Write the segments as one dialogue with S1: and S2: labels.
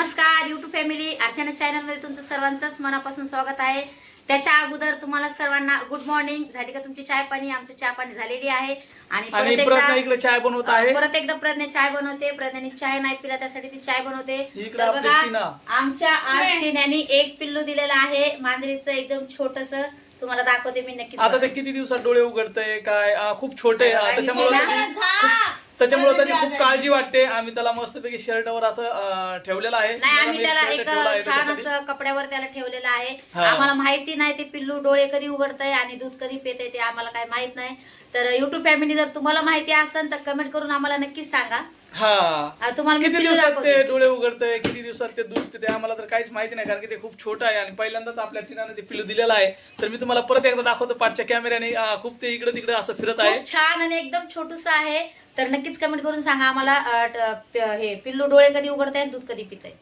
S1: नमस्कार YouTube family Archana चॅनलमध्ये तुमचं सर्वांचंच मनापासून स्वागत आहे. त्याच्या अगोदर तुम्हाला सर्वांना गुड मॉर्निंग झाली का तुमची चाय पाणी आमची चहा पाणी झालेली आहे. आणि परत
S2: प्रज्ञा
S1: एकदा
S2: इकडे चाय बनवत आहे.
S1: परत एकदा प्रज्ञा चाय बनवते. प्रज्ञाने चाय नाही पिला त्यासाठी ती चाय बनवते. तर बघा. आमच्या आज एक पिल्लू दिलेलं आहे. मांजरीचं एकदम छोटस. तुम्हाला दाखवते मी नक्कीच
S2: आता ते किती दिवसात डोळे उघडतंय काय? खूप छोटे त्याच्यामुळे त्याच्यामुळे त्याची खूप काळजी वाटते. आम्ही त्याला मस्तपैकी शर्टवर असं अ, ठेवलेलं आहे.
S1: नाही आम्ही त्याला एक
S2: ठेवलं आहे
S1: छान
S2: त्याच्यासाठी.
S1: असं कपड्यावर त्याला ठेवलेलं आहे.
S2: हा.
S1: आम्हाला माहिती नाही ते पिल्लू डोळे कधी उघडतंय आणि दूध कधी पेते ते आम्हाला काय माहीत नाही. तर युट्यूब फॅमिली जर तुम्हाला माहिती असेल तर कमेंट करून आम्हाला नक्कीच सांगा.
S2: हा.
S1: तुम्हाला मी
S2: किती
S1: पिल्लू
S2: दिवसात ते
S1: दाखवते.
S2: डोळे उघडतंय? किती दिवसात ते दूध पिते आम्हाला तर काहीच माहिती नाही कारण की ते खूप छोटं आहे आणि पहिल्यांदाच आपल्या टीनाने ते पिल्लू दिलेलं आहे. तर मी तुम्हाला परत एकदा दाखवतो पाठच्या कॅमेऱ्याने आ, खूप ते इकडे तिकडे असं फिरत आहे.
S1: खूप छान आणि एकदम छोटूस आहे. तर नक्कीच कमेंट करून सांगा आम्हाला अ, ट- प- हे पिल्लू डोळे कधी उघडताय दूध कधी पिताय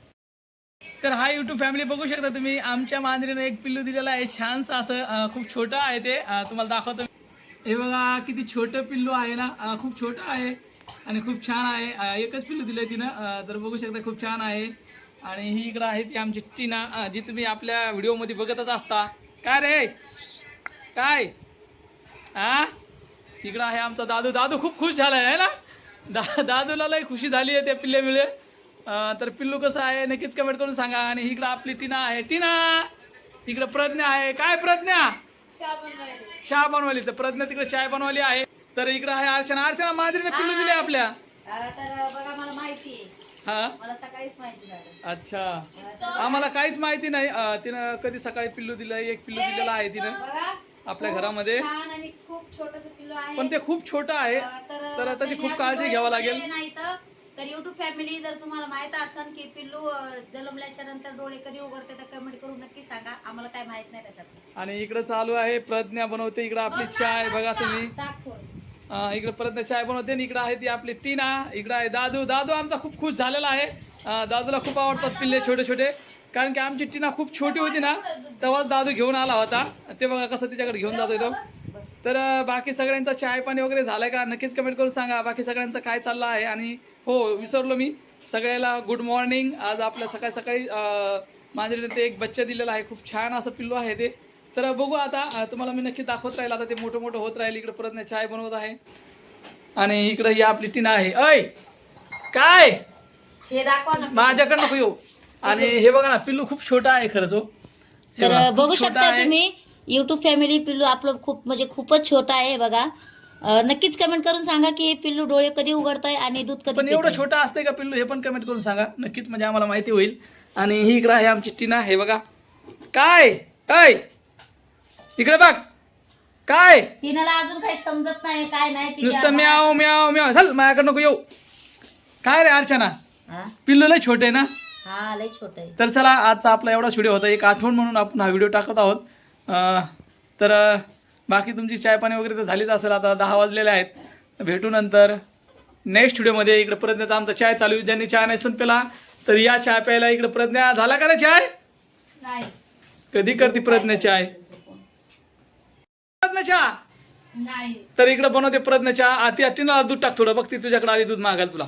S2: तर हा युट्यूब फॅमिली बघू शकता तुम्ही. आमच्या मांजरीने एक पिल्लू दिलेलं आहे. छानसं असं अं, खूप छोटं आहे ते. अं, तुम्हाला दाखवतो हे बघा किती छोटं पिल्लू आहे ना. अं, खूप छोटं आहे. आणि खूप छान आहे. एकच पिल्लू दिलंय तिनं. अं, तर बघू शकता खूप छान आहे. आणि ही इकडं आहे ती आमची टीना. जी तुम्ही आपल्या व्हिडिओमध्ये बघतच असता. काय रे? काय? हा इकडं आहे आमचा दादू. दादू खूप खुश झालाय आहे ना? दा दादूला लय खुशी झाली आहे त्या पिल्ल्यामुळे तर पिल्लू कसं आहे नक्कीच कमेंट करून सांगा. आणि इकडं आपली टीना आहे. टीना! तिकडं प्रज्ञा आहे. काय प्रज्ञा? चहा बनवली तर प्रज्ञा तिकडे चाय बनवली आहे. तर इकडं आहे अर्चना. अर्चना माधुरीने पिल्लू दिले आपल्या.
S1: तर बघा मला माहिती आहे.
S2: हा?
S1: मला सकाळीच माहिती झालं.
S2: अच्छा. आम्हाला काहीच माहिती नाही. अं, तिनं कधी सकाळी पिल्लू दिलं एक पिल्लू दिलेलं आहे तिनं.
S1: बघा
S2: आपल्या
S1: खूप
S2: घरामध्ये.
S1: छान आणि खूप छोटस पिल्लू आहे.
S2: पण ते खूप छोटं आहे.
S1: अ, तर
S2: तर त्याची खूप काळजी घ्यावं लागेल.
S1: उघडलेले तर. युट्यूब फॅमिली जर तुम्हाला माहीत असेल की पिल्लू अ, जन्मल्याच्या नंतर डोळे कधी उघडते तर कमेंट करून नक्की सांगा. आम्हाला काय माहीत नाही त्याच्यात.
S2: आणि इकडं चालू आहे. प्रज्ञा बनवते इकडं आपली चाय. बघा तुम्ही. अं, इकडं परत चाय बनवते आणि इकडं आहे ती आपली टीना इकडं आहे दादू. दादू आमचा खूप खुश झालेला आहे. दादूला खूप आवडतात पिल्ले छोटे छोटे कारण की आमची टीना खूप छोटी होती ना तेव्हाच दादू घेऊन आला होता. ते बघा कसं तिच्याकडे घेऊन जातो तो. तर बाकी सगळ्यांचा चाय पाणी वगैरे झालं का? नक्कीच कमेंट करून सांगा. बाकी सगळ्यांचं काय चाललं आहे? आणि हो विसरलो मी. सगळ्याला गुड मॉर्निंग आज आपल्या सकाळी सकाळी माझ्याकडे ते एक बच्चा दिलेला आहे. खूप छान असं पिल्लू आहे ते. तर बघू आता तुम्हाला मी नक्की दाखवत राहील आता ते मोठं मोठं होत राहील इकडे परत चाय बनवत आहे. आणि इकडे ही आपली टीना आहे. अय काय?
S1: हे दाखवा ना.
S2: माझ्याकडे नको येऊ. आणि हे बघा ना पिल्लू खूप छोटा आहे खरंच हो.
S1: तर
S2: बघा,
S1: शकता. तुम्ही युट्यूब फॅमिली पिल्लू आपलं खूप म्हणजे खूपच छोटा आहे बघा. नक्कीच कमेंट करून सांगा की पिल्लू डोळे कधी उघडताय आणि दूध कधी
S2: पण एवढं. छोटा असते का पिल्लू हे पण कमेंट करून सांगा. नक्कीच म्हणजे आम्हाला माहिती होईल. आणि ही इकडे आहे आमची टीना हे बघा. काय? काय? इकडे बघ. काय?
S1: तिनाला अजून काही समजत नाही काय नाही
S2: नुसतं म्याव म्याव म्याव. चल माझ्याकडे नको येऊ. काय रे अर्चना?
S1: हा?
S2: पिल्लू लय छोटे आहे ना?
S1: हा लय छोट आहे.
S2: तर चला आजचा आपला एवढाच व्हिडिओ होता. एक आठवण म्हणून आपण हा व्हिडिओ टाकत आहोत. अं, तर अं, बाकी तुमची चाय पाणी वगैरे तर झालीच असेल. आता दहा वाजलेले आहेत. भेटू नंतर. नेक्स्ट व्हिडिओमध्ये इकडे प्रज्ञाचा आमचा चाय चालू आहे. ज्यांनी चाय नाही पेला तर या चाय प्यायला इकडे प्रज्ञा. झाला का रे चाय?
S1: नाही.
S2: कधी करते प्रज्ञा चाय? चहा
S1: नाही.
S2: तर इकडे बनवते प्रज्ञा चहा ती टीनाला दूध टाक थोडं. बघ ती तुझ्याकडे आली दूध मागायला तुला